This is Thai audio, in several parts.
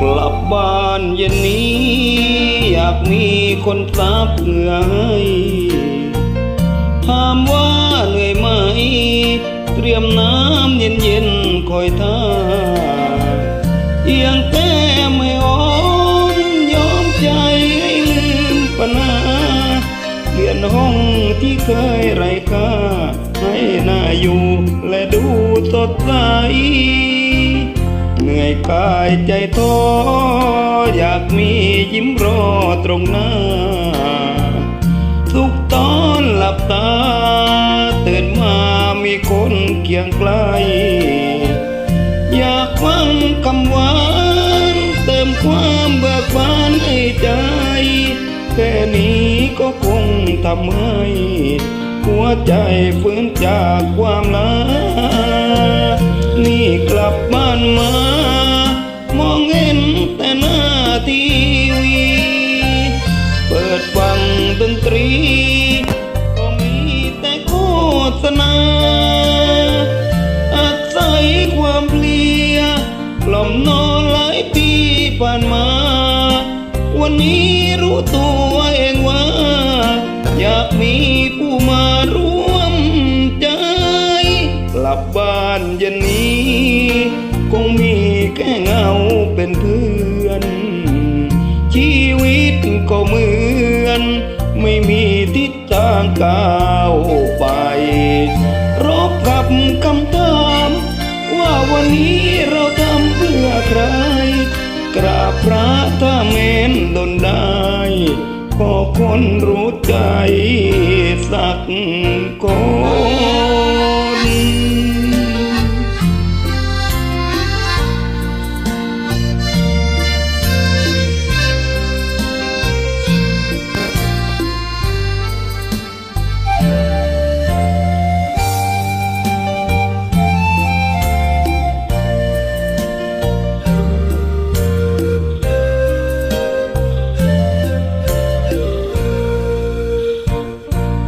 กลับบ้านเย็นนี้ อยากมีคนซับเหงื่อให้ถามว่าเหนื่อยไหม เตรียมน้ำเย็นๆคอยท่าเอียงแก้มไม่อ่อนยอมใจให้ลืมปัญหาเปลี่ยนห้องที่เคยไร้ค่าให้น่าอยู่และดูสดใส นื่อยกายใจท้ออยากมียิ้มรอตรงหน้า ทุกตอนหลับตา ตื่นมามีคนเคียงไกล อยากฟังคำหวานเติมความเบิกบานให้ใจ แค่นี้ก็คงทำให้หัวใจฟื้นจากความลา ตรี ก็มีแต่โฆษณา อาศัยความเพลียกล่อมนอนหลายปีผ่านมา วันนี้รู้ตัวเองว่า อยากมีผู้มาร่วมใจ กลับบ้านเย็นนี้ คงมีแค่เงาเป็นเพื่อนชีวิตก็เหมือน ไม่มีทิศทางก้าวไป รบกับคำถาม ว่าวันนี้เราทำเพื่อใคร กราบพระถ้าเมนดนได้ขอคนรู้ใจสักคน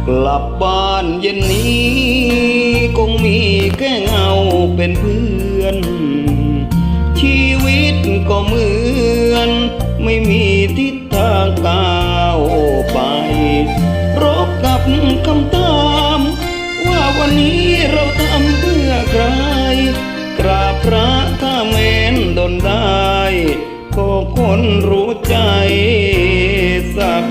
กลับบ้านเย็นนี้คงมีแค่เงาเป็นเพื่อน ชีวิตก็เหมือน ไม่มีทิศทางก้าวไป รบกับคำถาม ว่าวันนี้เราทำเพื่อใคร กราบพระถ้าแม้นดนได้ก็คนรู้ใจสัก